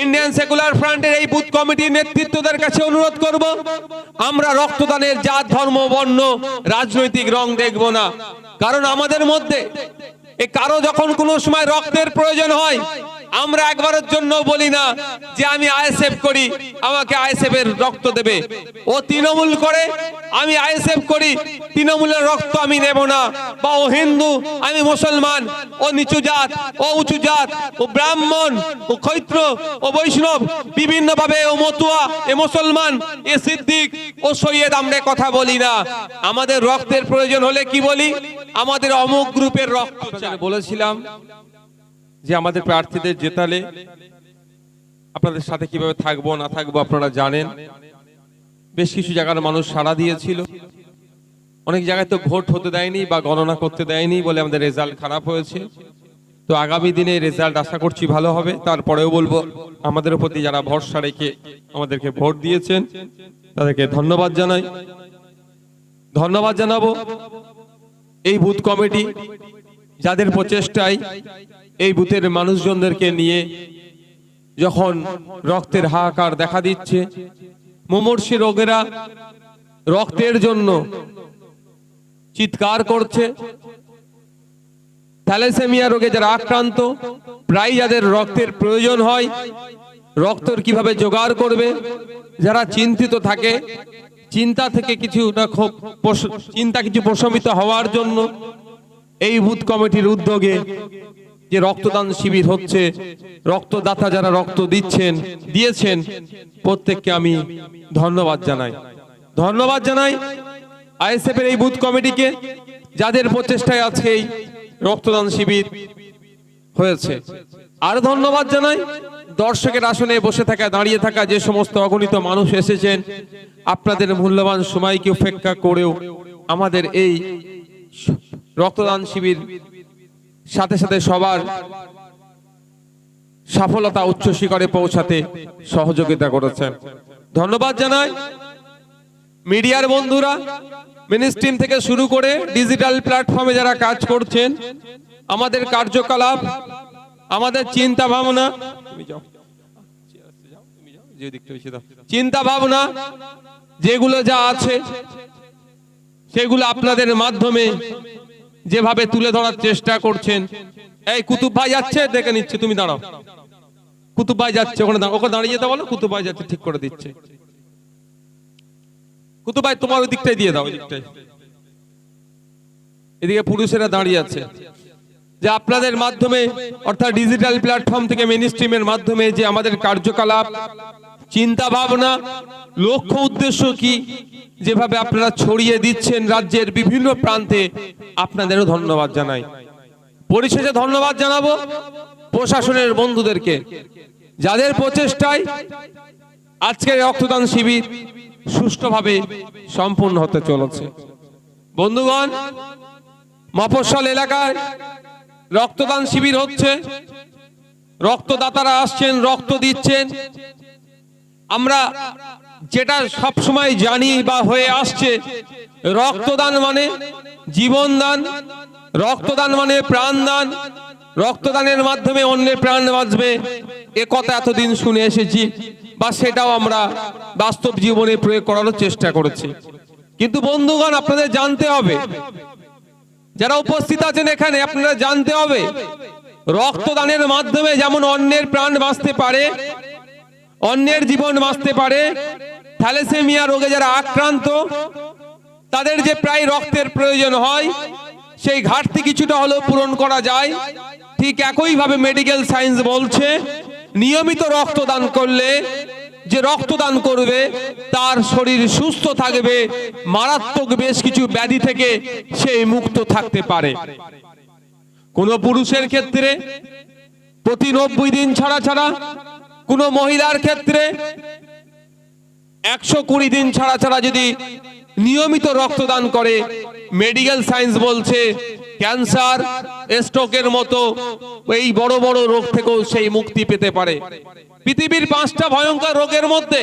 Indian secular ফ্রন্টের এই booth কমিটির নেতৃত্বদের কাছে অনুরোধ করব, আমরা রক্তদানের জাত, ধর্ম, বর্ণ, রাজনৈতিক রং দেখব না। কারণ আমাদের মধ্যে কারও যখন কোনো সময় রক্তের প্রয়োজন হয় আমরা একবারের জন্য বলি না যে আমি আইএসএফ করি, আমাকে আইএসএফ এর রক্ত দেবে। ও তৃণমূল করে, আমি আইএসএফ করি, তৃণমূলের রক্ত আমি নেব না। বা ও হিন্দু, আমি মুসলমান, ও নিচু জাত, ও উঁচু জাত, ও ব্রাহ্মণ, ও ক্ষৈত্র, ও বৈষ্ণব বিভিন্ন ভাবে ও মতুয়া, এ মুসলমান, এ সিদ্দিক, ও সৈয়দ আমরা কথা বলি না। আমাদের রক্তের প্রয়োজন হলে কি বলি? আমাদের অমুক গ্রুপের রক্ত। বলেছিলাম যে আমাদের প্রার্থীদের জেতালে আপনাদের সাথে কীভাবে থাকব, না থাকব আপনারা জানেন। বেশ কিছু জায়গার মানুষ সাড়া দিয়েছিল। অনেক জায়গায় তো ভোট হতে দেয়নি বা গণনা করতে দেয়নি বলে আমাদের রেজাল্ট খারাপ হয়েছে। তো আগামী দিনে রেজাল্ট আশা করছি ভালো হবে। তারপরেও বলব, আমাদের প্রতি যারা ভরসা রেখে আমাদেরকে ভোট দিয়েছেন, তাদেরকে ধন্যবাদ জানাই। ধন্যবাদ জানাব এই বুথ কমিটি যাদের প্রচেষ্টায় এই বুথের মানুষজনদেরকে নিয়ে যখন রক্তের হাহাকার দেখা দিচ্ছে, মুমূর্ষী রোগেরা রক্তের জন্য চিৎকার করছে। থ্যালাসেমিয়া রোগে যারা আক্রান্ত প্রায় যাদের রক্তের প্রয়োজন হয়, রক্তর কীভাবে জোগাড় করবে, যারা চিন্তিত থাকে, চিন্তা থেকে কিছু না খুব চিন্তা কিছু প্রশমিত হওয়ার জন্য এই বুথ কমিটির উদ্যোগে যে রক্তদান শিবির হচ্ছে, রক্তদাতা যারা রক্ত দিচ্ছেন, দিয়েছেন, প্রত্যেককে আমি ধন্যবাদ জানাই। ধন্যবাদ জানাই আইএসএফ এর এই বুথ কমিটিকে, যাদের প্রচেষ্টায় আজকে এই রক্তদান শিবির হয়েছে। আর ধন্যবাদ জানাই দর্শকের আসনে বসে থাকা, দাঁড়িয়ে থাকা যে সমস্ত অগণিত মানুষ এসেছেন, আপনাদের মূল্যবান সময়কে উপেক্ষা করেও আমাদের এই রক্তদান শিবির সাথে সাথে সবার সফলতা উচ্চ শিখরে পৌঁছাতে সহযোগিতা করেছেন ধন্যবাদ জানাই মিডিয়ার বন্ধুরা মিনিস্ট্রিম থেকে শুরু করে ডিজিটাল প্ল্যাটফর্মে যারা কাজ করছেন আমাদের কার্যকলাপ আমাদের চিন্তা ভাবনা। চিন্তা ভাবনা যেগুলো যা আছে সেগুলো আপনাদের মাধ্যমে যেভাবে তুলে ধরার চেষ্টা করছেন। এই কুতুব ভাই যাচ্ছে, দেখে নিচ্ছে, তুমি দাঁড়াও। কুতুব ভাই যাচ্ছে, ওখানে ওখানে দাঁড়িয়ে যেতে বলো, কুতুব ভাই যাচ্ছে, ঠিক করে দিচ্ছে। কুতুব ভাই, তোমার ওই দিকটাই দিয়ে দাও, ওই দিকটাই। এদিকে পুরুষেরা দাঁড়িয়ে আছে। যে আপনাদের মাধ্যমে, অর্থাৎ ডিজিটাল প্ল্যাটফর্ম থেকে মেন স্ট্রিমের মাধ্যমে যে আমাদের কার্যকলাপ চিন্তা ভাবনা লক্ষ্য উদ্দেশ্য কি? যেভাবে আপনারা ছড়িয়ে দিচ্ছেন রাজ্যের বিভিন্ন প্রান্তে, আপনাদেরও ধন্যবাদ জানাই। পরিশেষে ধন্যবাদ জানাব প্রশাসনের বন্ধুদেরকে, যাদের প্রচেষ্টায় আজকের রক্তদান শিবির সুষ্ঠুভাবে সম্পূর্ণ হতে চলেছে। বন্ধুগণ, মফস্বল এলাকায় রক্তদান শিবির হচ্ছে। রক্তদাতারা আসছেন, রক্ত দিচ্ছেন। আমরা যেটা সব সময় জানি বা হয়ে আসছে, রক্তদান মানে জীবনদান, রক্তদান মানে প্রাণদান, রক্তদানের মাধ্যমে অন্যের প্রাণ বাঁচবে, এ কথা এতদিন শুনে এসেছি বা সেটাও আমরা বাস্তব জীবনে প্রয়োগ করার চেষ্টা করেছি। কিন্তু বন্ধুগণ, আপনাদের জানতে হবে, যারা উপস্থিত আছেন এখানে, আপনারা জানতে হবে, রক্তদানের মাধ্যমে যেমন অন্যের প্রাণ বাঁচতে পারে অন্যের জীবন বাঁচতে পারে, থ্যালেসেমিয়া রোগে যারা আক্রান্ত, তাদের যে প্রায় রক্তের প্রয়োজন হয়, সেই ঘাটতি কিছুটা হলেও পূরণ করা যায়। ঠিক একইভাবে মেডিকেল সায়েন্স বলছে, নিয়মিত রক্তদান করলে যে রক্তদান করবে, তার শরীর সুস্থ থাকবে, মারাত্মক বেশ কিছু ব্যাধি থেকে সে মুক্ত থাকতে পারে। কোন পুরুষের ক্ষেত্রে প্রতি নব্বই দিন ছাড়া ছাড়া কোন মহিলার ক্ষেত্রে একশো কুড়ি দিন ছাড়া ছাড়া যদি নিয়মিত রক্তদান করে মেডিকেল সায়েন্স বলছে ক্যান্সার স্ট্রোকের মতো এই বড় বড় রোগ থেকেও সেই মুক্তি পেতে পারে। পৃথিবীর পাঁচটা ভয়ঙ্কর রোগের মধ্যে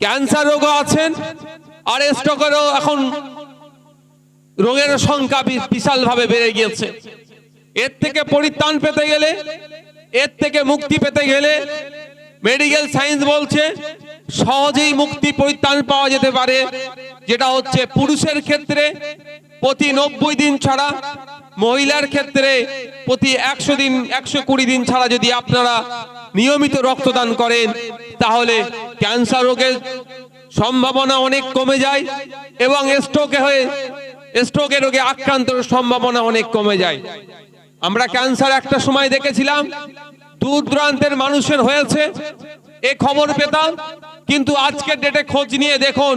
ক্যান্সার রোগও আছেন, আর স্ট্রোকেরও এখন রোগের সংখ্যা বিশালভাবে বেড়ে গিয়েছে। এর থেকে পরিত্রাণ পেতে গেলে, এর থেকে মুক্তি পেতে গেলে মেডিকেল সায়েন্স বলছে, সহজেই মুক্তি পরিত্রাণ পাওয়া যেতে পারে, যেটা হচ্ছে পুরুষের ক্ষেত্রে প্রতি নব্বই দিন ছাড়া, মহিলার ক্ষেত্রে প্রতি একশো দিন, একশো কুড়ি দিন ছাড়া যদি আপনারা নিয়মিত রক্তদান করেন, তাহলে ক্যান্সার রোগের সম্ভাবনা অনেক কমে যায় এবং স্ট্রোকে হয়ে স্ট্রোকের রোগে আক্রান্তের সম্ভাবনা অনেক কমে যায়। আমরা ক্যান্সার একটা সময় দেখেছিলাম দূর দূরান্তের মানুষের হয়েছে, এ খবর পেতাম, কিন্তু আজকের ডেটে খোঁজ নিয়ে দেখুন,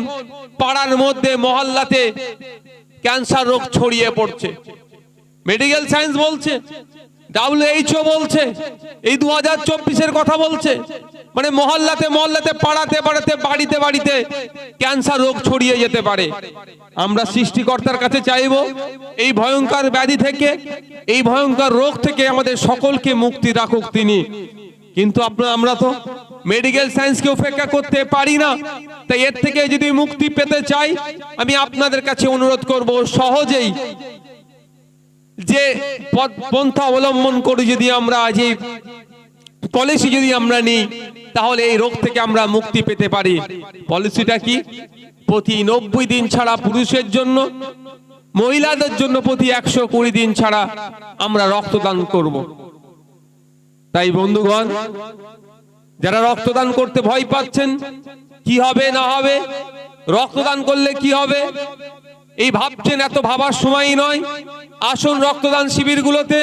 পাড়ার মধ্যে, মহল্লাতে ক্যান্সার রোগ ছড়িয়ে পড়ছে। মেডিকেল সায়েন্স বলছে ডাব্লিউএইচও বলছে, এই দু হাজার চব্বিশের কথা বলছে। মানে মহল্লাতে মহল্লাতে, পাড়াতে পাড়াতে, বাড়িতে বাড়িতে ক্যান্সার রোগ ছড়িয়ে যেতে পারে। আমরা সৃষ্টিকর্তার কাছে চাইব, এই ভয়ঙ্কর ব্যাধি থেকে, এই ভয়ঙ্কর রোগ থেকে আমাদের সকলকে মুক্তি রাখুক তিনি। কিন্তু আপনার, আমরা তো মেডিকেল সায়েন্সকে উপেক্ষা করতে পারি না। তাই এর থেকে যদি মুক্তি পেতে চাই, আমি আপনাদের কাছে অনুরোধ করব সহজেই যে পন্থা অবলম্বন করে যদি আমরা আজ এই পলিসি যদি আমরা নিই, তাহলে এই রোগ থেকে আমরা মুক্তি পেতে পারি। পলিসিটা কি? প্রতি নব্বই দিন ছাড়া পুরুষের জন্য, মহিলাদের জন্য প্রতি একশো কুড়ি দিন ছাড়া আমরা রক্তদান করব। তাই বন্ধুগণ, যারা রক্তদান করতে ভয় পাচ্ছেন, কি হবে না হবে? রক্তদান করলে কি হবে? এই ভাবছেন এত ভাবার সময় নয়। আসুন রক্তদান শিবিরগুলোতে।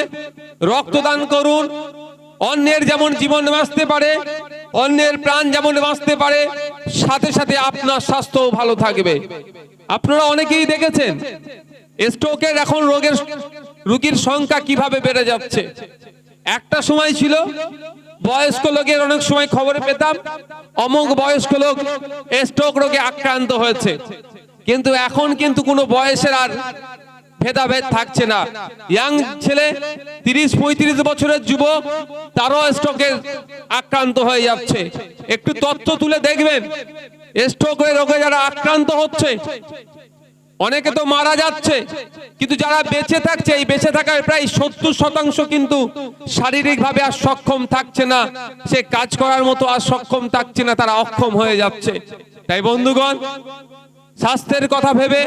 রক্তদান করুন। অন্যের যেমন জীবন বাঁচতে পারে, অন্যের প্রাণ যেমন বাঁচতে পারে, সাথে সাথে আপনার স্বাস্থ্যও ভালো থাকবে। আপনারা অনেকেই দেখেছেন, স্ট্রোকের এখন রোগের রোগীর সংখ্যা কীভাবে বেড়ে যাচ্ছে। একটা সময় ছিল, বয়স্ক লোকের অনেক সময় খবর পেতাম, অমুক বয়স্ক লোক স্ট্রোক রোগে আক্রান্ত হয়েছে। কিন্তু এখন কিন্তু কোনো বয়সের আর ভেদাভেদ থাকছে না। ইয়াং ছেলে, তিরিশ, পঁয়ত্রিশ বছরের যুবক, তারও স্ট্রোকের আক্রান্ত হয়ে যাচ্ছে। একটু তথ্য তুলে দেখবেন। স্ট্রোকের রোগে যারা আক্রান্ত হচ্ছে, অনেকে তো মারা যাচ্ছে, কিন্তু যারা বেঁচে থাকছে, এই বেঁচে থাকার প্রায় সত্তর শতাংশ কিন্তু শারীরিকভাবে আর সক্ষম থাকছে না। সে কাজ করার মতো আর সক্ষম থাকছে না, তারা অক্ষম হয়ে যাচ্ছে। তাই বন্ধুগণ স্বাস্থ্যের কথা ভেবে,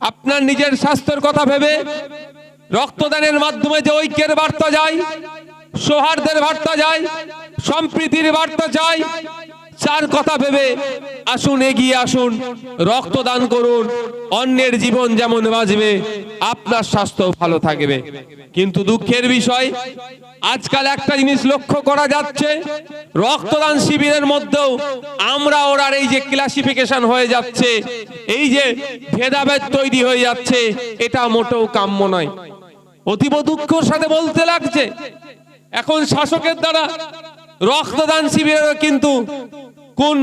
আপনার নিজের স্বাস্থ্যের কথা ভেবে, রক্তদানের মাধ্যমে যে ঐক্যের বার্তা যায়, সৌহার্দ্যের বার্তা যায়, সম্প্রীতির বার্তা যায় চার কথা ভেবে আসুন, এগিয়ে আসুন রক্তদান করুন, অন্যের জীবন যেমন বাঁচবে, আপনার স্বাস্থ্য ভালো থাকবে। কিন্তু দুঃখের বিষয়, আজকাল একটা জিনিস লক্ষ্য করা যাচ্ছে, রক্তদান শিবিরের মধ্যেও আমরা ওরার এই যে ক্লাসিফিকেশন হয়ে যাচ্ছে, এই যে ভেদাভেদ তৈরি হয়ে যাচ্ছে, এটা মোটেও কাম্য নয়। অতীব দুঃখের সাথে বলতে লাগছে, এখন শাসকের দ্বারা রক্তদান শিবিরেরও কিন্তু কোন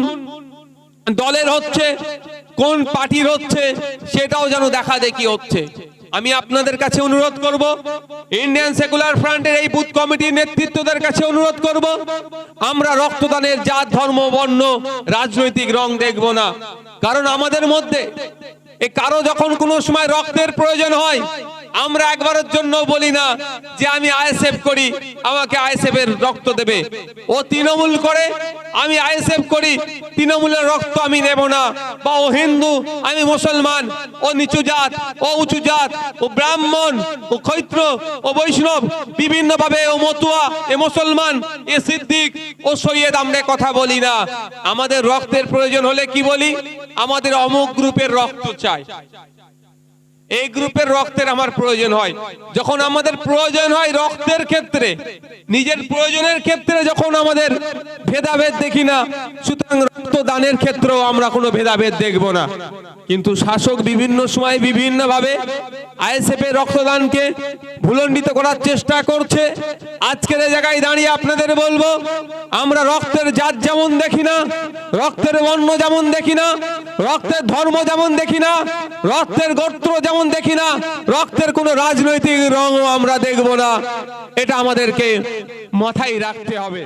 দলের হচ্ছে, কোন পার্টির হচ্ছে, সেটাও যেন দেখা দেখি হচ্ছে। আমি আপনাদের কাছে অনুরোধ করব ইন্ডিয়ান সেকুলার ফ্রন্টের এই বুথ কমিটির নেতৃত্বদের কাছে অনুরোধ করব, আমরা রক্তদানের জাত, ধর্ম, বর্ণ, রাজনৈতিক রং দেখব না। কারণ আমাদের মধ্যে, এ কারও যখন কোনো সময় রক্তের প্রয়োজন হয় আমরা একবারের জন্য বলি না যে আমি আইএসএফ করি, আমাকে আইএসএফ এর রক্ত দেবে। ও তৃণমূল করে, আমি আইএসএফ করি, তৃণমূলের রক্ত আমি নেব না। বা ও হিন্দু, আমি মুসলমান, ও নিচু জাত, ও উঁচু জাত, ও ব্রাহ্মণ, ও ক্ষৈত্র, ও বৈষ্ণব বিভিন্ন ভাবে ও মতুয়া, এ মুসলমান, এ সিদ্দিক, ও সৈয়দ আমরা কথা বলি না। আমাদের রক্তের প্রয়োজন হলে কি বলি? আমাদের অমুক গ্রুপের রক্ত চাই। এই গ্রুপের রক্তের আমার প্রয়োজন হয়। যখন আমাদের প্রয়োজন হয় রক্তের ক্ষেত্রে, নিজের প্রয়োজনের ক্ষেত্রে যখন আমাদের ভেদাভেদ দেখি না, সুতরাং রক্তদানের ক্ষেত্রেও আমরা কোনো ভেদাভেদ দেখব না। কিন্তু শাসক বিভিন্ন সময় বিভিন্ন ভাবে আইএসএফ এর রক্তদানকে ভুলণ্ডিত করার চেষ্টা করছে। আজকের জায়গায় দাঁড়িয়ে আপনাদের বলব, আমরা রক্তের জাত যেমন দেখি না, রক্তের বর্ণ যেমন দেখি না, রক্তের ধর্ম যেমন দেখি না, রক্তের গোত্র যেমন দেখি না, রক্তের কোনো রাজনৈতিক রঙও আমরা দেখব না। এটা আমাদেরকে মাথায় রাখতে হবে।